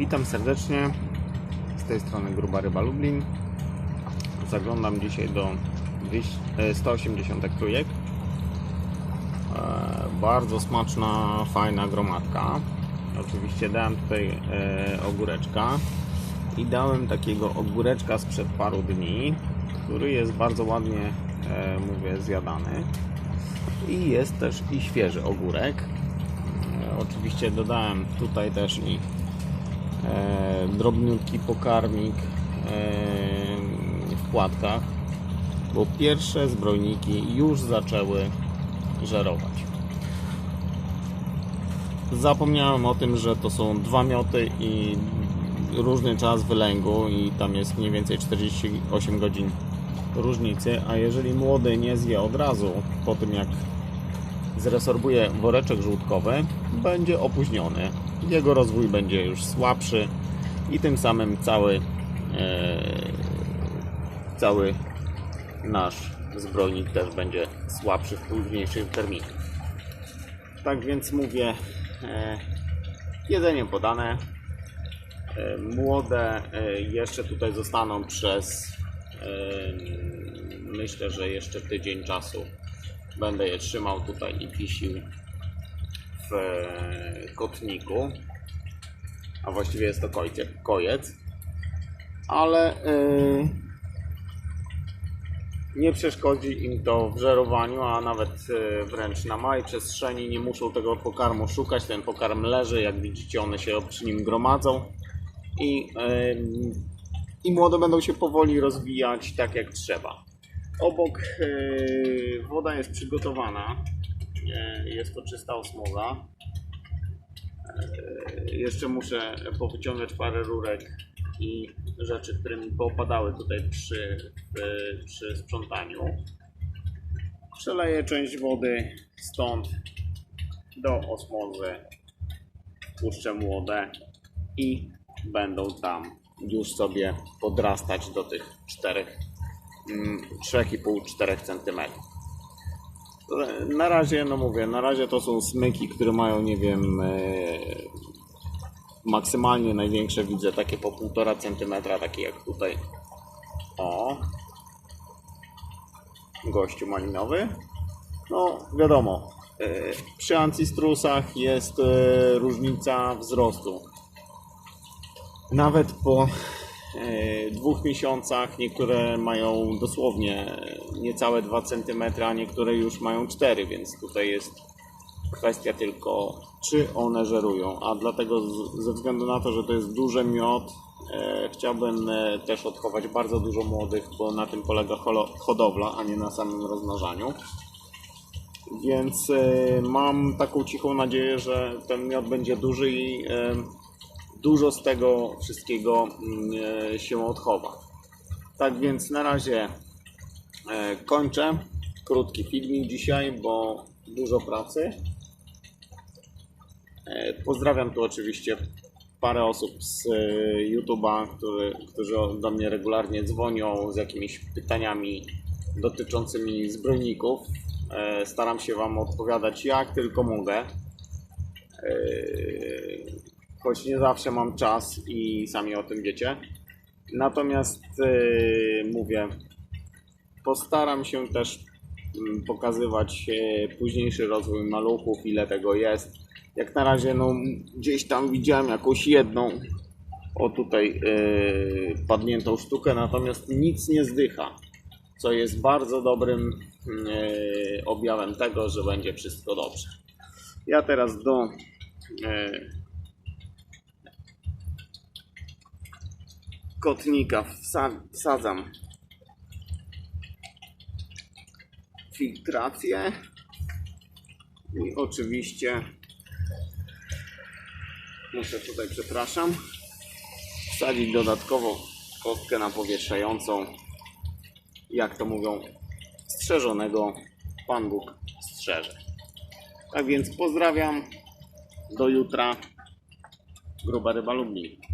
Witam serdecznie. Z tej strony Gruba Ryba Lublin. Zaglądam dzisiaj do 200 e, 180 trójek. E, Bardzo smaczna, fajna gromadka. Oczywiście dałem tutaj e, ogóreczka i dałem takiego ogóreczka sprzed paru dni, który jest bardzo ładnie, mówię, zjadany. I jest też i świeży ogórek. Oczywiście dodałem tutaj też i drobniutki pokarmik e, w płatkach, bo pierwsze zbrojniki już zaczęły żerować. Zapomniałem o tym, że to są dwa mioty i różny czas wylęgu i tam jest mniej więcej 48 godzin różnicy, a jeżeli młody nie zje od razu po tym jak zresorbuje woreczek żółtkowy, będzie opóźniony. Jego rozwój będzie już słabszy i tym samym cały, e, cały nasz zbrojnik też będzie słabszy w późniejszym terminie. Tak więc mówię, e, jedzenie podane. E, młode e, jeszcze tutaj zostaną przez e, myślę, że jeszcze tydzień czasu Będę je trzymał tutaj i pisił w kotniku. A właściwie jest to kojcie, kojec. Ale yy, nie przeszkodzi im to w żerowaniu, a nawet yy, wręcz na małej przestrzeni nie muszą tego pokarmu szukać. Ten pokarm leży, jak widzicie, one się przy nim gromadzą i, yy, i młode będą się powoli rozwijać tak jak trzeba. Obok e, woda jest przygotowana. E, Jest to czysta osmoza. E, Jeszcze muszę powyciągać parę rurek i rzeczy, które mi popadały tutaj przy, przy sprzątaniu. Przeleję część wody stąd do osmozy. Puszczę młode i będą tam już sobie podrastać do tych czterech 3,5-4 cm. Na razie, no mówię, na razie to są smyki, które mają, nie wiem, e, maksymalnie największe widzę takie po 1,5 cm, takie jak tutaj. O, gościu malinowy. No, wiadomo, e, przy ancistrusach jest e, różnica wzrostu. Nawet po dwóch miesiącach niektóre mają dosłownie niecałe 2 cm, a niektóre już mają 4, więc tutaj jest kwestia tylko czy one żerują, a dlatego ze względu na to, że to jest duży miod, e, chciałbym e, też odchować bardzo dużo młodych, bo na tym polega hodowla, a nie na samym rozmnażaniu. Więc e, mam taką cichą nadzieję, że ten miod będzie duży i e, dużo z tego wszystkiego mm, e, się odchowa. Tak więc na razie e, kończę. Krótki filmik dzisiaj, bo dużo pracy. E, Pozdrawiam tu oczywiście parę osób z YouTube'a, którzy do mnie regularnie dzwonią z jakimiś pytaniami dotyczącymi zbrojników. Staram się Wam odpowiadać jak tylko mogę. Choć nie zawsze mam czas i sami o tym wiecie. Natomiast e, mówię, postaram się też mm, pokazywać e, późniejszy rozwój maluchów, ile tego jest. Jak na razie, no, gdzieś tam widziałem jakąś jedną, o tutaj e, padniętą sztukę, natomiast nic nie zdycha, co jest bardzo dobrym e, objawem tego, że będzie wszystko dobrze. Ja teraz do e, kotnika. Wsa- wsadzam. Filtrację. I oczywiście muszę tutaj, przepraszam, wsadzić dodatkowo kostkę napowietrzającą, jak to mówią, strzeżonego. Pan Bóg strzeże. Tak więc pozdrawiam, do jutra, gruba ryba Lublin.